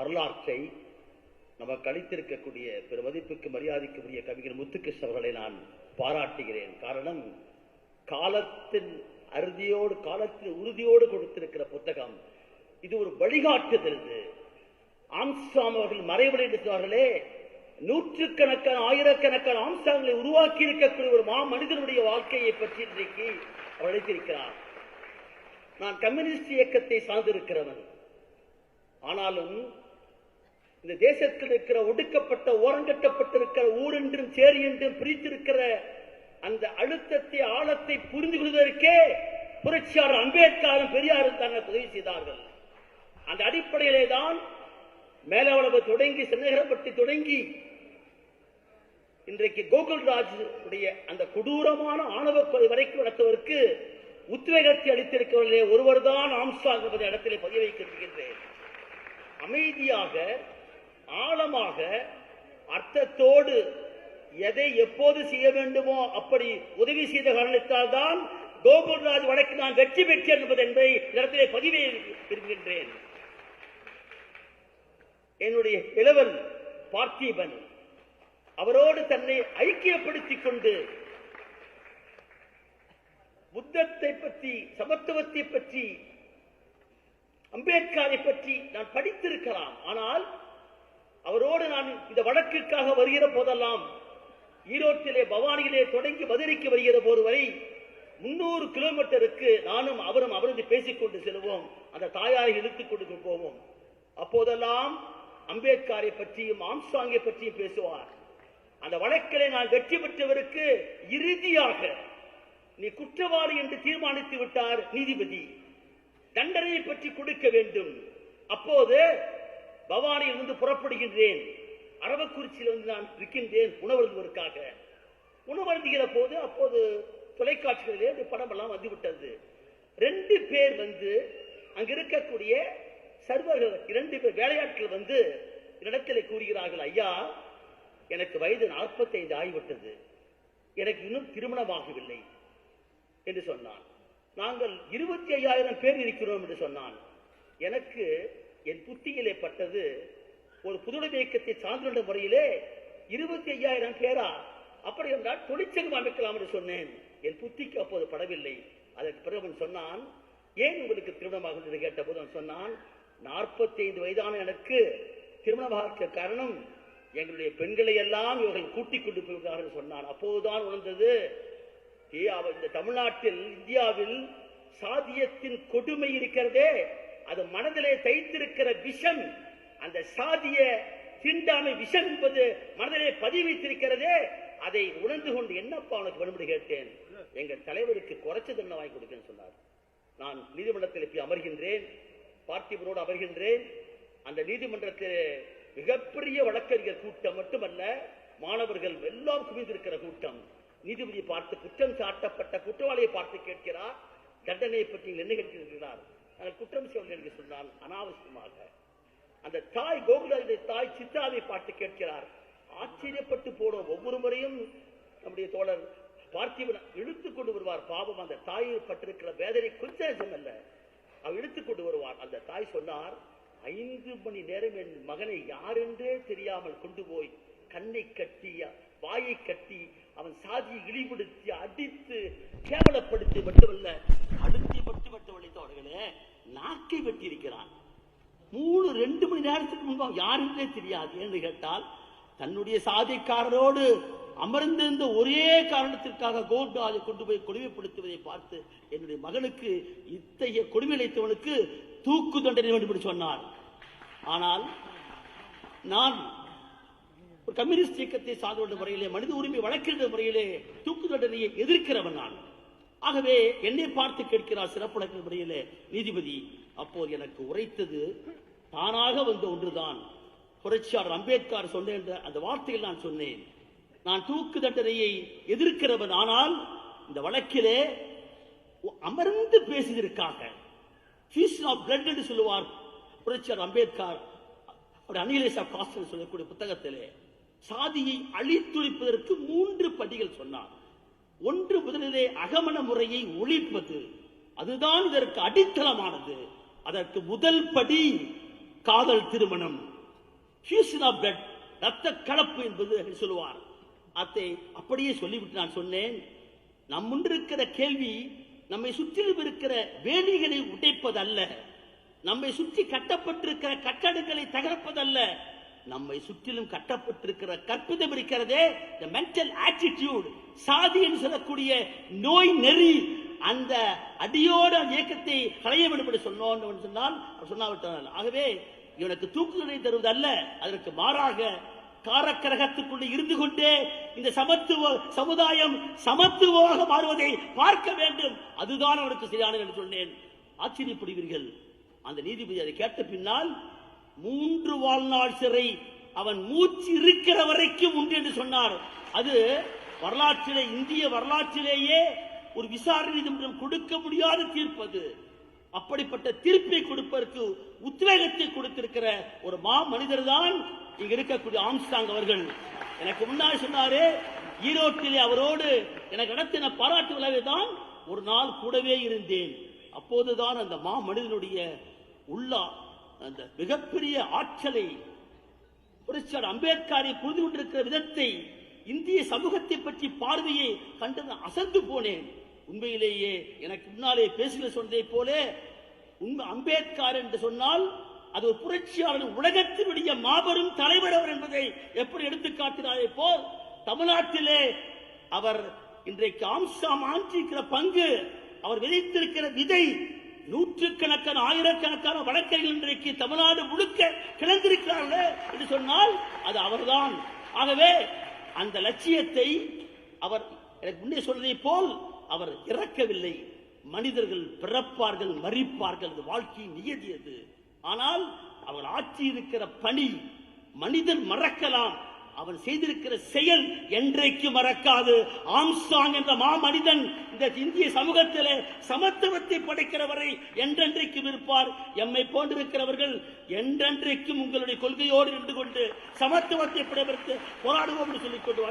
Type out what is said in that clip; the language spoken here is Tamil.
வரலாற்றை நமக்கு அளித்திருக்கக்கூடிய பெருமதிப்புக்கு மரியாதைக்குரிய கவிஞர் முத்துகிருஷ்ண அவர்களை நான் பாராட்டுகிறேன். காரணம் காலத்தின் அறுதியோடு காலத்தின் உறுதியோடு கொடுத்திருக்கிற புத்தகம். இது ஒரு வழிகாட்டுதல் ஆம்சாம் அவர்கள் மறைவடைந்தார்களே நூற்றுக்கணக்கான ஆயிரக்கணக்கான ஆம்சாங்களை உருவாக்கி இருக்கக்கூடிய ஒரு மா மனிதனுடைய வாழ்க்கையை பற்றி இன்றைக்கு அவர் அழைத்திருக்கிறார் நான் கம்யூனிஸ்ட் இயக்கத்தை சார்ந்திருக்கிறவன். ஆனாலும் இந்த தேசத்தில் இருக்கிற ஒடுக்கப்பட்ட ஓரங்கட்டப்பட்டிருக்கிற ஊர் என்றும் சேரி என்றும் பிரித்திருக்கிற அந்த அழுத்தத்தை ஆழத்தை புரிந்து கொள்வதற்கே புரட்சியாளர் அம்பேத்கரும் பெரியாரும் தாங்கள் உதவி செய்தார்கள். அந்த அடிப்படையிலே தான் மேலவளவு தொடங்கி சென்னகரப்பட்டி தொடங்கி இன்றைக்கு கோகுல்ராஜ் உடைய அந்த கொடூரமான ஆணவ கொலை வரைக்கும் நடத்துவதற்கு உத்வேகத்தை அளித்திருக்கவர்களே ஒருவர் தான் ஆம்ஸ்டாங் என்பதை இடத்திலே பதிய வைக்க அமைதியாக ஆழமாக அர்த்தத்தோடு எதை எப்போது செய்ய வேண்டுமோ அப்படி உதவி செய்த காரணத்தால் தான் கோகுல்ராஜ் வழக்கு நான் வெற்றி பெற்றேன் என்பது என்பதை இடத்திலே பதிவை இருக்கின்றேன் என்னுடைய இளவன் பார்த்திபன் அவரோடு தன்னை ஐக்கியப்படுத்திக் கொண்டு புத்தத்தை பற்றி சமத்துவத்தை பற்றி அம்பேத்கரை பற்றி நான் படித்திருக்கலாம். ஆனால் அவரோடு நான் இந்த வழக்கிற்காக வருகிற போதெல்லாம் ஈரோட்டிலே பவானியிலே தொடங்கி மதுரைக்கு வருகிற போது வரை முன்னூறு கிலோமீட்டருக்கு நானும் அவரும் அவரது பேசிக்கொண்டு செல்வோம். அந்த தாயாரை இழுத்துக் கொண்டு போவோம். அப்போதெல்லாம் அம்பேத்கரை பற்றியும் ஆம்சாங்கை பற்றியும் பேசுவார். அந்த வழக்கிலே நான் வெற்றி பெற்றவருக்கு இறுதியாக நீ குற்றவாளி என்று தீர்மானித்து விட்டார் நீதிபதி. தண்டனையை பற்றி கொடுக்க வேண்டும். அப்போது பவானியில் இருந்து புறப்படுகின்றேன். அரவக்குறிச்சியில் வந்து நான் இருக்கின்றேன் உணவருந்துவதற்காக. உணவருந்துகிற போது அப்போது தொலைக்காட்சிகளிலே இந்த படம் எல்லாம் வந்துவிட்டது. ரெண்டு பேர் வந்து அங்க இருக்கக்கூடிய சர்வர்கள் இரண்டு பேர் வேலையாட்கள் வந்து இடத்திலே கூறுகிறார்கள் ஐயா எனக்கு வயது 45 ஆகிவிட்டது. எனக்கு இன்னும் திருமணமாகவில்லை. என்று சொன்னான். நாங்கள் இருபத்தி ஐயாயிரம் பேர் இருக்கிறோம் என்று சொன்னான். எனக்கு என் புத்தியிலே பட்டது. ஒரு புதுமை இயக்கத்தை சார்ந்துள்ள முறையிலே இருபத்தி ஐயாயிரம் பேரா அப்படி என்றால் தொழிற்சங்கம் அமைக்கலாம் என்று சொன்னேன். என் புத்திக்கு அப்போது படவில்லை. அதற்கு பிறகு அவன் சொன்னான் ஏன் உங்களுக்கு திருமணமாக என்று கேட்டபோது அவன் சொன்னான் நாற்பத்தி ஐந்து வயதான எனக்கு திருமணமாக காரணம் எங்களுடைய பெண்களை எல்லாம் இவர்கள் கூட்டிக் கொண்டு போகிறார்கள் என்று சொன்னான். அப்போதுதான் உணர்ந்தது ஏ, இந்த தமிழ்நாட்டில் இந்தியாவில் சாதியத்தின் கொடுமை இருக்கிறதே. அது மனதிலே தைத்திருக்கிற விஷம் அந்த சாதிய திண்டாமை விஷம் என்பது மனதிலே பதிவு வைத்திருக்கிறதே அதை உணர்ந்து கொண்டு என்னப்பா உனக்கு வரும்படி கேட்டேன்? எங்கள் தலைவருக்கு குறைச்சது தண்டனை வாங்கி கொடுக்கன்னு சொன்னார். நான் நீதிமன்றத்தில் இப்படி அமர்கின்றேன் பார்த்திபனோடு அமர்கின்றேன். அந்த நீதிமன்றத்தில் மிகப்பெரிய வழக்கறிஞர் கூட்டம் மட்டுமல்ல மாணவர்கள் எல்லாம் குவிந்திருக்கிற கூட்டம். நீதிபதி பார்த்து குற்றம் சாட்டப்பட்ட குற்றவாளியை பார்த்து கேட்கிறார் தண்டனையை பற்றி என்ன கேட்கிறார்? குற்றம் செய்யவில்லை என்று சொன்னால் அனாவசியமாக. அந்த தாய் கோகுலாவுடைய தாய் சித்தாவை பாட்டு கேட்கிறார். ஆச்சரியப்பட்டு போனோம் ஒவ்வொரு முறையும் நம்முடைய தோழர் பார்த்திபன் இழுத்துக் கொண்டு வருவார். பாவம் அந்த தாயை பட்டிருக்கிற வேதனை கொஞ்சம் அல்ல. அவர் இழுத்துக் கொண்டு வருவார். அந்த தாய் சொன்னார் ஐந்து மணி நேரம் என் மகனை யாரென்றே தெரியாமல் கொண்டு போய் கண்ணை கட்டி வாயை கட்டி அவன் சாதியை இழிபடுத்தி அடித்து கேவலப்படுத்தி மட்டுமல்ல காக்கை வெட்டியிருக்கிறான். மூணு ரெண்டு மணி நேரத்துக்கு முன்பு யாருக்குமே தெரியாது. என்று கேட்டால் தன்னுடைய சாதிக்காரரோடு அமர்ந்திருந்த ஒரே காரணத்திற்காக கோல்டாஜை கொண்டு போய் கொடுமைப்படுத்துவதை பார்த்து என்னுடைய மகனுக்கு இத்தகைய கொடுமை அளித்தவனுக்கு தூக்கு தண்டனை வேண்டும் என்று சொன்னார். ஆனால் நான் ஒரு கம்யூனிஸ்ட் இயக்கத்தை சார்ந்த முறையிலே மனித உரிமை வழக்கின்ற முறையிலே தூக்கு தண்டனையை எதிர்க்கிறவன் நான். ஆகவே என்னை பார்த்து கேட்கிறார் சிறப்பு முறையிலே நீதிபதி அப்போது எனக்கு உரைத்தது தானாக வந்த ஒன்றுதான். புரட்சியாளர் அம்பேத்கர் சொன்ன என்ற அந்த வார்த்தையில் நான் சொன்னேன். நான் தூக்கு தண்டனையை எதிர்க்கிறவன் ஆனால் இந்த வழக்கிலே அமர்ந்து பேசியதற்காக ஆஃப் பிளட் என்று சொல்லுவார் புரட்சியாளர் அம்பேத்கர் அவர் ஆஃப் சொல்லக்கூடிய புத்தகத்திலே சாதியை அழித்துழிப்பதற்கு மூன்று படிகள் சொன்னார். ஒன்று முதலிலே அகமண முறையை ஒழிப்பது அதுதான் இதற்கு அடித்தளமானது. அதற்கு முதல் படி காதல் திருமணம். ரத்த கலப்பு என்பது என்று சொல்லுவார். அதை அப்படியே சொல்லிவிட்டு நான் சொன்னேன். நம் முன்னிருக்கிற கேள்வி நம்மை சுற்றிலும் இருக்கிற வேலிகளை உடைப்பதல்ல. நம்மை சுற்றி கட்டப்பட்டிருக்கிற கட்டடங்களை தகர்ப்பதல்ல. நம்மை சுற்றிலும் கட்டப்பட்டிருக்கிற கற்பிதம் இருக்கிறதே இந்த மென்டல் ஆட்டிடியூட் சாதி என்று சொல்லக்கூடிய நோய் நெறி. அந்த அடியோட இயக்கத்தை களைய வேண்டும் என்று சொன்னோம் சொன்னால் அவர் ஆகவே இவனுக்கு தூக்குதலை தருவதல்ல அதற்கு மாறாக காரக்கரகத்துக்குள்ளே இருந்து கொண்டே இந்த சமத்துவ சமுதாயம் சமத்துவமாக மாறுவதை பார்க்க வேண்டும். அதுதான் அவனுக்கு சரியானது என்று சொன்னேன். ஆச்சரியப்படுவீர்கள். அந்த நீதிபதி அதை கேட்ட பின்னால் மூன்று வாழ்நாள் சிறை அவன் மூச்சு இருக்கிற வரைக்கும் உண்டு என்று சொன்னார். அது வரலாற்றிலே இந்திய வரலாற்றிலேயே ஒரு விசாரணை நீதிமன்றம் கொடுக்க முடியாத தீர்ப்பு அது. அப்படிப்பட்ட தீர்ப்பை கொடுப்பதற்கு உத்வேகத்தை கொடுத்திருக்கிற ஒரு மா மனிதர் தான் இங்க இருக்கக்கூடிய ஆம்ஸ்டாங் அவர்கள். எனக்கு முன்னாடி சொன்னாரு ஈரோட்டிலே அவரோடு எனக்கு நடத்தின பாராட்டு விழாவை தான் ஒரு நாள் கூடவே இருந்தேன். அப்போதுதான் அந்த மா மனிதனுடைய உள்ள அந்த மிகப்பெரிய ஆற்றலை புரட்சியார் அம்பேத்கரை புரிந்து கொண்டிருக்கிற விதத்தை இந்திய சமூகத்தை பற்றி பார்வையை கண்டு அசந்து போனேன். உண்மையிலேயே எனக்கு முன்னாலே பேசுகிற சொன்னதை போல உண்மை அம்பேத்கர் என்று சொன்னால் அது ஒரு புரட்சியாளர் உலகத்தினுடைய மாபெரும் தலைவர் அவர் என்பதை எப்படி எடுத்துக்காட்டினாரே போல் தமிழ்நாட்டிலே அவர் இன்றைக்கு ஆம்சாம் ஆற்றிருக்கிற பங்கு அவர் விதைத்திருக்கிற விதை நூற்றுக்கணக்கான ஆயிரக்கணக்கான வழக்கறிஞர்கள் இன்றைக்கு தமிழ்நாடு முழுக்க கிளந்திருக்கிறார்கள் என்று சொன்னால் அது அவர்தான். ஆகவே அந்த லட்சியத்தை அவர் எனக்கு முன்னே சொன்னதை போல் அவர் இறக்கவில்லை. மனிதர்கள் பிறப்பார்கள் மறிப்பார்கள் அது வாழ்க்கையின் நியதி அது ஆனால் அவர் ஆற்றியிருக்கிற பணி மனிதன் மறக்கலாம். அவன் செய்திருக்கிற செயல் என்றைக்கு மறக்காது. ஆம்சாங் என்ற மாமனிதன் இந்த இந்திய சமூகத்திலே சமத்துவத்தை படைக்கிறவரை என்றென்றைக்கும் இருப்பார். எம்மை போன்றிருக்கிறவர்கள் என்றென்றைக்கும் உங்களுடைய கொள்கையோடு நின்று கொண்டு சமத்துவத்தை படைப்பதற்கு போராடுவோம் என்று சொல்லிக் கொண்டு